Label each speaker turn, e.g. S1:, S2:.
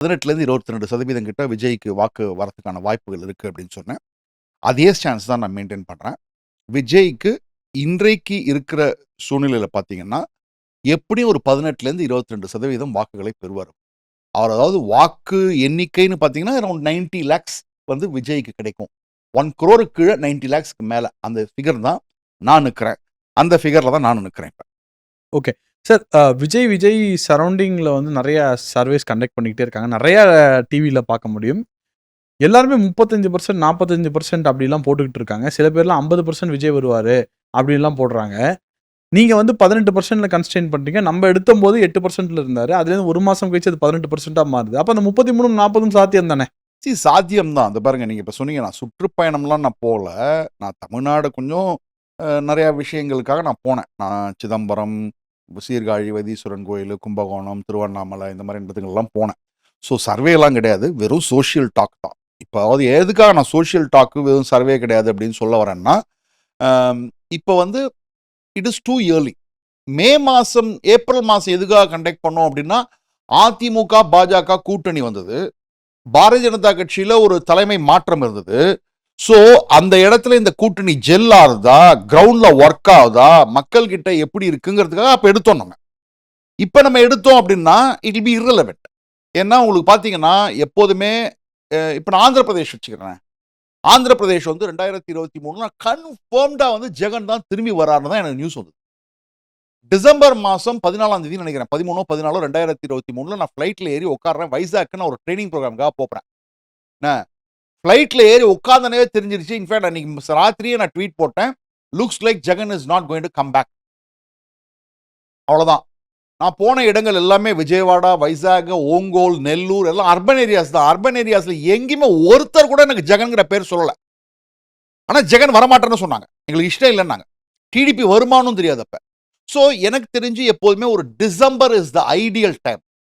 S1: பதினெட்டுலேருந்து இருபத்தி ரெண்டு சதவீதம் கிட்ட விஜய்க்கு வாக்கு வரதுக்கான வாய்ப்புகள் இருக்குது அப்படின்னு சொன்னேன். அதே ஸ்டான்ஸ் தான் நான் மெயின்டைன் பண்ணுறேன் விஜய்க்கு இன்றைக்கு இருக்கிற சூழ்நிலையில் பார்த்தீங்கன்னா எப்படியும் ஒரு பதினெட்டுலேருந்து இருபத்தி ரெண்டு சதவீதம் வாக்குகளை பெறுவார். அவர் அதாவது வாக்கு எண்ணிக்கைன்னு பார்த்தீங்கன்னா அரௌண்ட் நைன்டி லேக்ஸ் வந்து விஜய்க்கு கிடைக்கும். ஒன் குரோருக்கு கீழே நைன்டி லேக்ஸ்க்கு மேலே. அந்த ஃபிகர் தான் நான் நிற்கிறேன் அந்த ஃபிகரில் தான் நான் நிற்கிறேன் இப்போ.
S2: சார் விஜய் விஜய் சரௌண்டிங்கில் வந்து நிறையா சர்வேஸ் கண்டக்ட் பண்ணிக்கிட்டே இருக்காங்க. நிறைய டிவியில் பார்க்க முடியும். எல்லாருமே முப்பத்தஞ்சு பர்சன்ட் நாற்பத்தஞ்சு பர்சன்ட் அப்படிலாம் போட்டுக்கிட்டு இருக்காங்க. சில பேர்லாம் ஐம்பது பர்சன்ட் விஜய் வருவார் அப்படின்லாம் போடுறாங்க. நீங்கள் வந்து பதினெட்டு பர்சன்ட்ல கன்ஸ்டெயின் பண்ணுறீங்க நம்ம எடுத்த போது எட்டு பர்சன்ட்ல இருந்தார். அதுலேருந்து ஒரு மாதம் கழிச்சு அது பதினெட்டு பர்சன்ட்டாக மாறுது. அப்போ அந்த முப்பத்தி மூணு நாற்பதும் சாத்தியம் தானே?
S1: சி சாத்தியம் தான் அந்த பாருங்க நீங்கள் இப்போ சொன்னீங்க நான் சுற்றுப்பயணம்லாம் நான் போகல நான் தமிழ்நாடு கொஞ்சம் நிறையா விஷயங்களுக்காக நான் போனேன். நான் சிதம்பரம் சீர்காழி வைத்தீஸ்வரன் கோயில் கும்பகோணம் திருவண்ணாமலை இந்த மாதிரி இடத்துங்கள்லாம் போனேன். ஸோ சர்வேலாம் கிடையாது. வெறும் சோஷியல் டாக் தான். இப்போ அதாவது எதுக்காக நான் சோஷியல் டாக்கு வெறும் சர்வே கிடையாது அப்படின்னு சொல்ல வரேன்னா இப்போ வந்து it is too early May மாதம் ஏப்ரல் மாதம் எதுக்காக கண்டக்ட் பண்ணோம் அப்படின்னா அதிமுக பாஜக கூட்டணி வந்தது. பாரதிய ஜனதா கட்சியில் ஒரு தலைமை மாற்றம் இருந்தது. ஸோ அந்த இடத்துல இந்த கூட்டணி ஜெல் ஆகுதா? கிரவுண்டில் ஒர்க் ஆகுதா? மக்கள் கிட்ட எப்படி இருக்குங்கிறதுக்காக அப்போ எடுத்தோம் நம்ம. இப்போ நம்ம எடுத்தோம் அப்படின்னா இட் பி இரலவெண்ட் ஏன்னா உங்களுக்கு பார்த்தீங்கன்னா எப்போதுமே இப்போ நான் ஆந்திர பிரதேஷ் வச்சுக்கிறேன். ஆந்திர பிரதேஷ் வந்து ரெண்டாயிரத்தி இருபத்தி மூணுல கன்ஃபார்ம்டாக வந்து ஜெகன் தான் திரும்பி வராருன்னு தான் எனக்கு நியூஸ் வந்தது. டிசம்பர் மாதம் பதினாலாம் தேதி நினைக்கிறேன். பதிமூணோ பதினாலோ ரெண்டாயிரத்தி இருபத்தி மூணுல நான் ஃப்ளைட்டில் ஏறி உட்காடுறேன் வைசாக்குன்னு ஒரு ட்ரைனிங் ப்ரோக்ராம்காக போகிறேன் ஃப்ளைட்டில் ஏறி உட்காந்தனவே தெரிஞ்சிருச்சு. இன்ஃபேக்ட் அன்னைக்கு ராத்திரியே நான் ட்வீட் போட்டேன். Looks like Jagan is not going to come back அவ்வளோதான் நான் போன இடங்கள் எல்லாமே விஜயவாடா வைசாக் ஓங்கோல் நெல்லூர் எல்லாம் அர்பன் ஏரியாஸ் தான். அர்பன் ஏரியாஸில் எங்கேயுமே ஒருத்தர் கூட எனக்கு ஜெகன்கிற பேர் சொல்லலை. ஆனால் ஜெகன் வரமாட்டேன்னு சொன்னாங்க. எங்களுக்கு இஷ்டம் இல்லைன்னாங்க. டிடிபி வருமானம் தெரியாது அப்போ. ஸோ எனக்கு தெரிஞ்சு எப்போதுமே ஒரு December is the ideal time